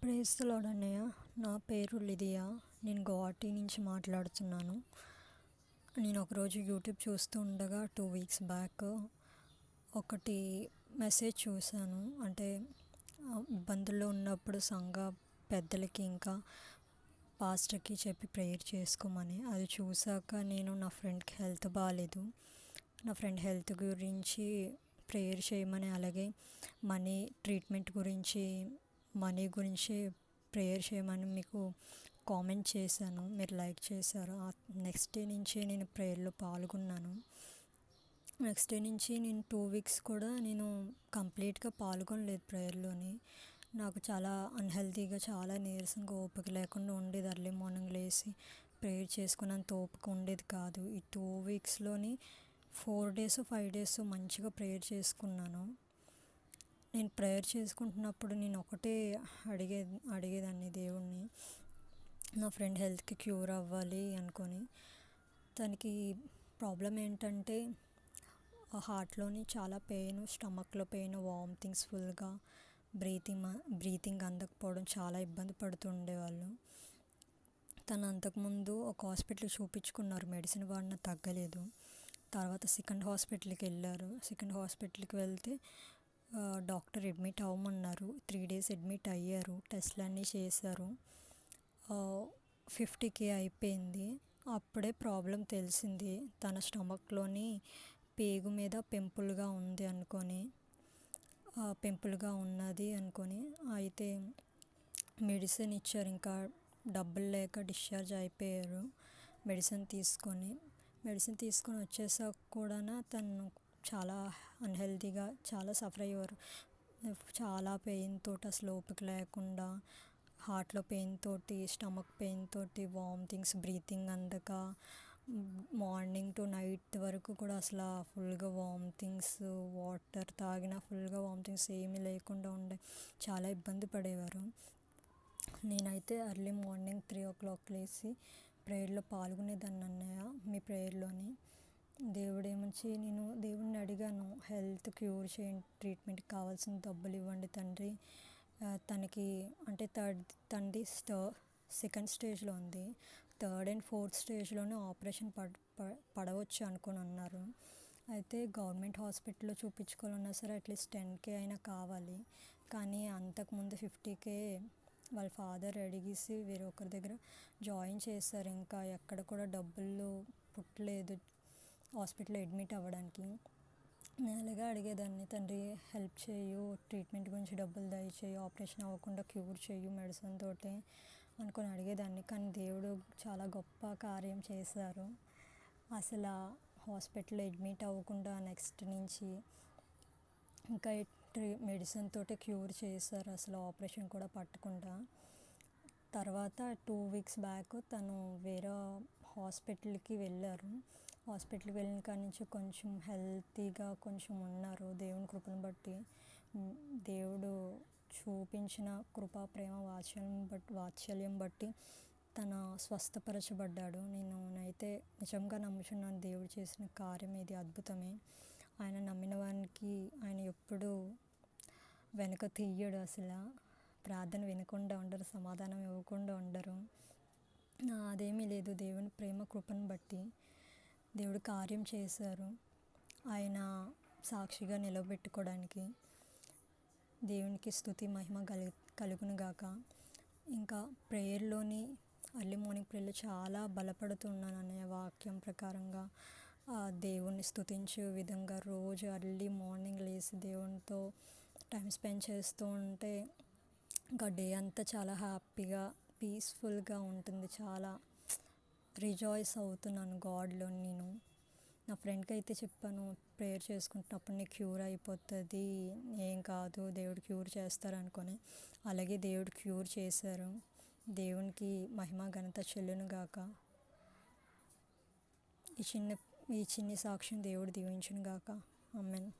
ప్రేస్తలాడు నా పేరు లిదియా. నేను గువాహటి నుంచి మాట్లాడుతున్నాను. నేను ఒకరోజు యూట్యూబ్ చూస్తూ ఉండగా టూ వీక్స్ బ్యాక్ ఒకటి మెసేజ్ చూశాను. అంటే ఇబ్బందుల్లో ఉన్నప్పుడు సంఘ పెద్దలకి ఇంకా పాస్టర్కి చెప్పి ప్రేయర్ చేసుకోమని. అది చూసాక నేను నా ఫ్రెండ్కి హెల్త్ బాగాలేదు నా ఫ్రెండ్ హెల్త్ గురించి ప్రేయర్ చేయమని అలాగే మనీ ట్రీట్మెంట్ గురించి మనీ గురించి ప్రేయర్ చేయమని మీకు కామెంట్ చేశాను. మీరు లైక్ చేశారు. నెక్స్ట్ డే నుంచి నేను ప్రేయర్లో పాల్గొన్నాను. నెక్స్ట్ డే నుంచి నేను టూ వీక్స్ కూడా నేను కంప్లీట్గా పాల్గొనలేదు ప్రేయర్లోని. నాకు చాలా అన్హెల్తీగా చాలా నీరసంగా ఓపిక లేకుండా ఉండేది. అర్లీ మార్నింగ్ లేచి ప్రేయర్ చేసుకున్నంత ఓపిక ఉండేది కాదు. ఈ టూ వీక్స్లోని ఫోర్ డేస్ ఫైవ్ డేస్ మంచిగా ప్రేయర్ చేసుకున్నాను. నేను ప్రేయర్ చేసుకుంటున్నప్పుడు నేను ఒకటే అడిగే అడిగేదాన్ని దేవుణ్ణి. నా ఫ్రెండ్ హెల్త్కి క్యూర్ అవ్వాలి అనుకొని. తనకి ప్రాబ్లం ఏంటంటే హార్ట్లోని చాలా పెయిన్ స్టమక్లో పెయిన్ వామిటింగ్స్ ఫుల్గా బ్రీతింగ్ బ్రీతింగ్ అందకపోవడం చాలా ఇబ్బంది పడుతుండేవాళ్ళు. తను అంతకుముందు ఒక హాస్పిటల్ చూపించుకున్నారు మెడిసిన్ వాడిన తగ్గలేదు. తర్వాత సెకండ్ హాస్పిటల్కి వెళ్ళారు. సెకండ్ హాస్పిటల్కి వెళ్తే డాక్టర్ అడ్మిట్ అవ్వమన్నారు. త్రీ డేస్ అడ్మిట్ అయ్యారు. టెస్ట్లు అన్నీ చేశారు ఫిఫ్టీకే అయిపోయింది. అప్పుడే ప్రాబ్లం తెలిసింది. తన స్టమక్లోని పేగు మీద పెంపుల్గా ఉంది అనుకొని పెంపుల్గా ఉన్నది అనుకొని అయితే మెడిసిన్ ఇచ్చారు. ఇంకా డబ్బులు లేక డిశ్చార్జ్ అయిపోయారు. మెడిసిన్ తీసుకొని మెడిసిన్ తీసుకొని వచ్చేసాక కూడా తను చాలా అన్హెల్తీగా చాలా సఫర్ అయ్యేవారు. చాలా పెయిన్ తోటి అసలు ఓపిక లేకుండా హార్ట్లో పెయిన్ తోటి స్టమక్ పెయిన్ తోటి వామిటింగ్స్ బ్రీతింగ్ అందక మార్నింగ్ టు నైట్ వరకు కూడా అసలు ఫుల్గా వామిటింగ్స్ వాటర్ తాగినా ఫుల్గా వామిటింగ్స్ ఏమీ లేకుండా ఉండే చాలా ఇబ్బంది పడేవారు. నేనైతే early morning three o'clock లేచి ప్రేయర్లో పాల్గొనేదాన్ని అన్నయ్య మీ ప్రేయర్లోని దేవుడు ఏమొచ్చి నేను దేవుడిని అడిగాను హెల్త్ క్యూర్ చేయండి ట్రీట్మెంట్కి కావాల్సిన డబ్బులు ఇవ్వండి తండ్రి. తనకి అంటే థర్డ్ తండ్రి స్టో సెకండ్ స్టేజ్లో ఉంది. థర్డ్ అండ్ ఫోర్త్ స్టేజ్లోనే ఆపరేషన్ పడ పడవచ్చు అనుకుని అన్నారు అయితే గవర్నమెంట్ హాస్పిటల్లో చూపించుకోవాలన్నా సరే అట్లీస్ట్ టెన్ కే అయినా కావాలి. కానీ అంతకుముందు ఫిఫ్టీ కే వాళ్ళ ఫాదర్ అడిగేసి వేరే ఒకరి దగ్గర జాయిన్ చేశారు. ఇంకా ఎక్కడ కూడా డబ్బులు పుట్టలేదు. హాస్పిటల్లో అడ్మిట్ అవ్వడానికి. నేను అలాగే అడిగేదాన్ని తండ్రి హెల్ప్ చేయు ట్రీట్మెంట్ గురించి డబ్బులు దయచేయి ఆపరేషన్ అవ్వకుండా క్యూర్ చేయు మెడిసిన్ తోటి అనుకొని అడిగేదాన్ని. కానీ దేవుడు చాలా గొప్ప కార్యం చేశారు. అసలు హాస్పిటల్లో అడ్మిట్ అవ్వకుండా నెక్స్ట్ నుంచి ఇంకా ట్రీ మెడిసిన్ తోటి క్యూర్ చేశారు అసలు ఆపరేషన్ కూడా పట్టకుండా. తర్వాత టూ వీక్స్ బ్యాక్ తను వేరే హాస్పిటల్కి వెళ్ళారు. హాస్పిటల్కి వెళ్ళిన కాడి నుంచి కొంచెం హెల్తీగా కొంచెం ఉన్నారు దేవుని కృపను బట్టి. దేవుడు చూపించిన కృపా ప్రేమ వాత్సల్యం బట్టి వాత్సల్యం బట్టి తన స్వస్థపరచబడ్డాడు. నేను అయితే నిజంగా నమ్ముచున్నాను దేవుడు చేసిన కార్యం ఇది అద్భుతమే. ఆయన నమ్మిన వానికి ఆయన ఎప్పుడూ వెనక తీయడు అసలు. ప్రార్థన వినకుండా ఉండరు సమాధానం ఇవ్వకుండా ఉండరు. అదేమీ లేదు. దేవుని ప్రేమ కృపను బట్టి దేవుడు కార్యం చేశారు. ఆయన సాక్షిగా నిలబెట్టుకోవడానికి దేవునికి స్థుతి మహిమ కలి కలుగును గాక ఇంకా ప్రేయర్లోని అర్లీ మార్నింగ్ ప్రేయర్లో చాలా బలపడుతున్నాను అనే వాక్యం ప్రకారంగా ఆ దేవుణ్ణి స్థుతించే విధంగా రోజు అర్లీ మార్నింగ్ లేచి దేవునితో టైం స్పెండ్ చేస్తూ ఉంటే ఇంకా డే అంతా చాలా హ్యాపీగా పీస్ఫుల్గా ఉంటుంది. చాలా రిజాయిస్ అవుతున్నాను గాడ్లో నేను. నా ఫ్రెండ్కి అయితే చెప్పాను ప్రేయర్ చేసుకుంటున్నప్పుడు నీకు క్యూర్ అయిపోతుంది. ఏం కాదు దేవుడు క్యూర్ చేస్తారనుకొని. అలాగే దేవుడు క్యూర్ చేశారు. దేవునికి మహిమ ఘనత చెల్లును గాక. ఈ చిన్న ఈ చిన్ని సాక్ష్యం దేవుడు దీవించును గాక. అమ్మెన్